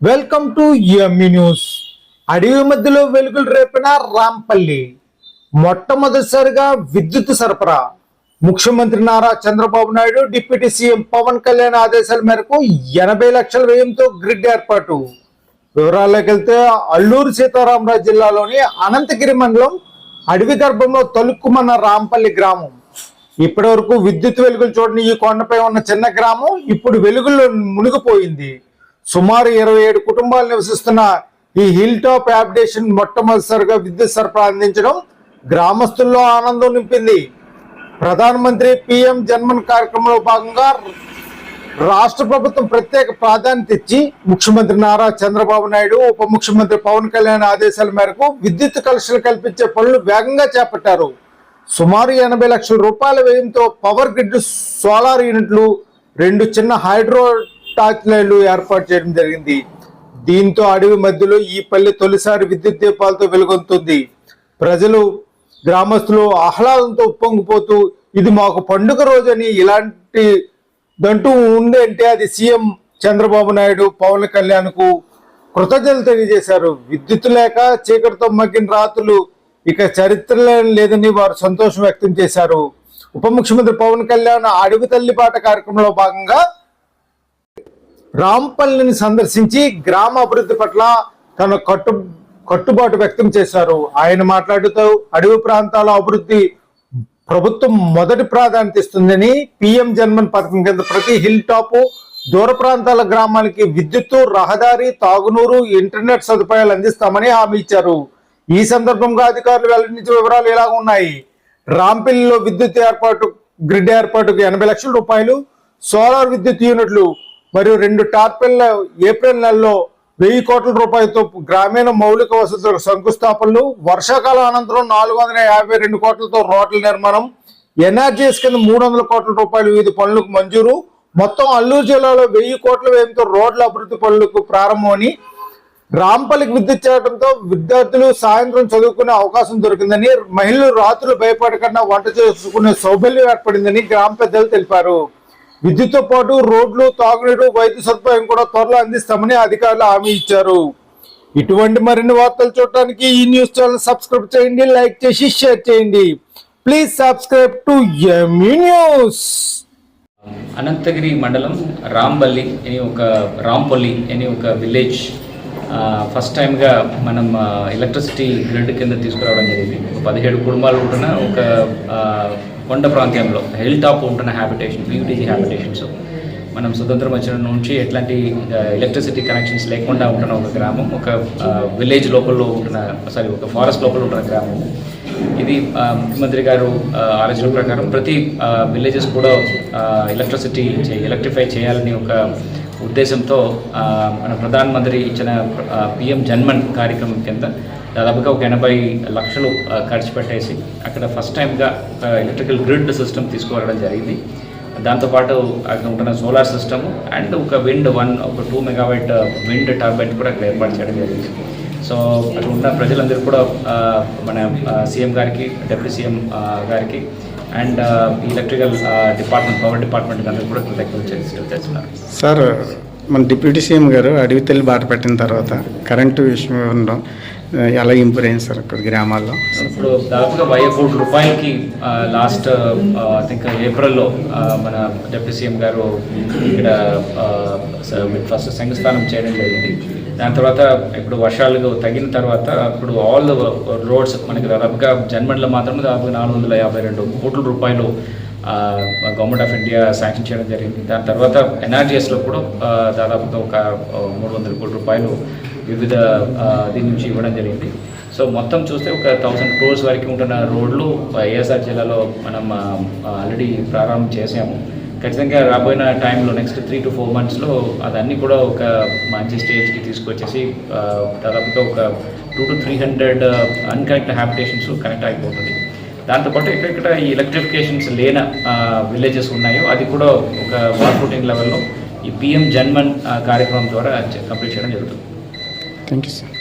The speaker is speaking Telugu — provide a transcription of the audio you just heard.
వెల్కమ్ టు ఎంఈ న్యూస్ అడవి మధ్యలో వెలుగులు రేపిన రాంపల్లి. మొట్టమొదటిసారిగా విద్యుత్ సరఫరా. ముఖ్యమంత్రి నారా చంద్రబాబు నాయుడు డిప్యూటీ సీఎం పవన్ కళ్యాణ్ ఆదేశాల మేరకు ఎనభై లక్షల వ్యయంతో గ్రిడ్ ఏర్పాటు. వివరాల్లోకి వెళ్తే అల్లూరు సీతారామరాజు జిల్లాలోని అనంతగిరి మండలం అడవి గర్భంలో తలుక్కుమన్న రాంపల్లి గ్రామం. ఇప్పటి వరకు విద్యుత్ వెలుగులు చూడని ఈ కొండపై ఉన్న చిన్న గ్రామం ఇప్పుడు వెలుగుల్లో మునిగిపోయింది. సుమారు ఇరవై ఏడు కుటుంబాలు నివసిస్తున్న ఈ హిల్ టాప్ యాప్డేషన్ మొట్టమొదటిసారిగా విద్యుత్ సరఫరా అందించడం గ్రామస్తుల్లో ఆనందం నింపింది. ప్రధానమంత్రి పిఎం జన్మన్ కార్యక్రమంలో భాగంగా రాష్ట్ర ప్రభుత్వం ప్రత్యేక ప్రాధాన్యత ఇచ్చి ముఖ్యమంత్రి నారా చంద్రబాబు నాయుడు ఉప ముఖ్యమంత్రి పవన్ కళ్యాణ్ ఆదేశాల మేరకు విద్యుత్ కలెక్షన్లు కల్పించే పనులు వేగంగా చేపట్టారు. సుమారు ఎనభై లక్షల రూపాయల వ్యయంతో పవర్ గ్రిడ్ సోలార్ యూనిట్లు రెండు చిన్న హైడ్రో టార్చ్ ఏర్పాటు చేయడం జరిగింది. దీంతో అడవి మధ్యలో ఈ పల్లె తొలిసారి విద్యుత్ దీపాలతో వెలుగొందుతుంది ప్రజలు గ్రామస్తులు ఆహ్లాదంతో ఉప్పొంగిపోతూ ఇది మాకు పండుగ రోజని ఇలాంటి దంటూ ఉంది అంటే అది సీఎం చంద్రబాబు నాయుడు పవన్ కళ్యాణ్కు కృతజ్ఞతలు తెలియజేశారు. విద్యుత్ లేక చీకటితో మగ్గిన రాత్రులు ఇక చరిత్రలో లేదని వారు సంతోషం వ్యక్తం చేశారు. ఉప ముఖ్యమంత్రి పవన్ కళ్యాణ్ అడవి తల్లి పాట కార్యక్రమంలో భాగంగా రాంపల్లిని సందర్శించి గ్రామ అభివృద్ధి పట్ల తన కట్టు కట్టుబాటు వ్యక్తం చేశారు. ఆయన మాట్లాడుతూ అడవి ప్రాంతాల అభివృద్ధి ప్రభుత్వం మొదటి ప్రాధాన్యత ఇస్తుందని పిఎం జన్మన్ పథకం కింద ప్రతి హిల్ టాప్ దూర ప్రాంతాల గ్రామాలకి విద్యుత్తు రహదారి తాగునూరు ఇంటర్నెట్ సదుపాయాలు అందిస్తామని హామీ ఇచ్చారు. ఈ సందర్భంగా అధికారులు వెల్లడించిన వివరాలు ఇలా ఉన్నాయి. రాంపల్లిలో విద్యుత్ ఏర్పాటు గ్రిడ్ ఏర్పాటుకు ఎనభై లక్షల రూపాయలు సోలార్ విద్యుత్ యూనిట్లు మరియు రెండు టార్పెన్ల ఏప్రిల్ నెలలో వెయ్యి కోట్ల రూపాయలతో గ్రామీణ మౌలిక వసతులకు శంకుస్థాపనలు వర్షాకాలం అనంతరం నాలుగు వందల యాభై రెండు కోట్లతో రోడ్ల నిర్మాణం ఎన్ఆర్జీఎస్ కింద మూడు వందల కోట్ల రూపాయలు వివిధ పనులకు మంజూరు మొత్తం అల్లూరు జిల్లాలో వెయ్యి కోట్ల వ్యయంతో రోడ్ల అభివృద్ధి పనులకు ప్రారంభమని రాంపల్లికి విద్యుత్ చేయడంతో విద్యార్థులు సాయంత్రం చదువుకునే అవకాశం దొరికిందని మహిళలు రాత్రులు భయపడకుండా వంట చేసుకునే సౌభల్యం ఏర్పడిందని గ్రామ పెద్దలు తెలిపారు. విద్యుత్తో పాటు రోడ్లు తాగునీరు వైద్య సదుపాయం కూడా త్వరలో అందిస్తామని అధికారులు హామీ ఇచ్చారు. ఇటువంటి మరిన్ని వార్తలు చూడటానికి ఈ న్యూస్ ఛానల్ సబ్స్క్రైబ్ చేయండి లైక్ చేసి షేర్ చేయండి. ప్లీజ్ సబ్స్క్రైబ్ టు ఎమీ న్యూస్ అనంతగిరి మండలం రాంబల్లి అని ఒక రాంపల్లి అని ఒక విలేజ్ ఫస్ట్ టైంగా మనం ఎలక్ట్రిసిటీ గ్రిడ్ కింద తీసుకురావడం జరిగింది. ఒక పదిహేడు కుటుంబాలు ఉంటున్న ఒక కొండ ప్రాంతంలో హిల్ టాప్ ఉంటున్న హ్యాబిటేషన్ పీయూటీజీ హ్యాబిటేషన్స్ మనం స్వతంత్రం వచ్చిన నుంచి ఎట్లాంటి ఎలక్ట్రిసిటీ కనెక్షన్స్ లేకుండా ఉంటున్న ఒక గ్రామం ఒక విలేజ్ లోపల్లో ఉంటున్న సారీ ఒక ఫారెస్ట్ లోపల ఉంటున్న గ్రామం. ఇది ముఖ్యమంత్రి గారు ఆలోచన ప్రకారం ప్రతి విలేజెస్ కూడా ఎలక్ట్రిసిటీ ఎలక్ట్రిఫై చేయాలని ఒక ఉద్దేశంతో మన ప్రధానమంత్రి ఇచ్చిన పిఎం జన్మన్ కార్యక్రమం కింద దాదాపుగా ఒక ఎనభై లక్షలు ఖర్చు పెట్టేసి అక్కడ ఫస్ట్ టైంగా ఒక ఎలక్ట్రికల్ గ్రిడ్ సిస్టమ్ తీసుకురావడం జరిగింది. దాంతోపాటు అక్కడ ఉంటున్న సోలార్ సిస్టమ్ అండ్ ఒక విండ్ వన్ ఒక టూ మెగావైట్ విండ్ టర్బైన్ కూడా అక్కడ ఏర్పాటు చేయడం జరిగింది. సో అక్కడ ఉన్న ప్రజలందరూ కూడా మన సీఎం గారికి డిప్యూటీ సీఎం గారికి and electrical department power department అందరూ కూడా కృతజ్ఞతలు చేసి- చేస్తున్నారు. సార్ మన డిప్యూటీ సీఎం గారు అడవి తల్లి బాట పెట్టిన తర్వాత కరెంటు విషయం ఉండడం ఎలా ఇంప్రూవ్ అయింది సార్ అక్కడ గ్రామాల్లో? ఇప్పుడు దాదాపుగా వెయ్యి కోట్ల రూపాయలకి లాస్ట్ ఐ థింక్ ఏప్రిల్లో మన డిప్యూటీ సీఎం గారు ఇక్కడ ఫస్ట్ శంకుస్థానం చేయడం జరిగింది. దాని తర్వాత ఇప్పుడు వర్షాలు తగిన తర్వాత ఇప్పుడు ఆల్ రోడ్స్ మనకి దాదాపుగా జన్మండ్లో మాత్రం దాదాపుగా నాలుగు వందల యాభై రెండు కోట్ల రూపాయలు గవర్నమెంట్ ఆఫ్ ఇండియా శాంక్షన్ చేయడం జరిగింది. దాని తర్వాత ఎన్ఆర్జీఎస్లో కూడా దాదాపుగా ఒక మూడు వందల కోట్ల రూపాయలు వివిధ దీని నుంచి ఇవ్వడం జరిగింది. సో మొత్తం చూస్తే ఒక థౌసండ్ క్రోర్స్ వరకు ఉంటున్న రోడ్లు ఏఎస్ఆర్ జిల్లాలో మనం ఆల్రెడీ ప్రారంభం చేసాము. ఖచ్చితంగా రాబోయిన టైంలో నెక్స్ట్ త్రీ టు ఫోర్ మంత్స్లో అదన్నీ కూడా ఒక మంచి స్టేజ్కి తీసుకొచ్చేసి దాదాపుగా ఒక two to three hundred unconnected habitations connect అయిపోతుంది. దాంతోపాటు ఎక్కడెక్కడ ఈ ఎలక్ట్రిఫికేషన్స్ లేన విలేజెస్ ఉన్నాయో అది కూడా ఒక వాటర్ రూటింగ్ లెవెల్లో ఈ పిఎం జన్మన్ కార్యక్రమం ద్వారా కంప్లీట్ చేయడం జరుగుతుంది. Thank you sir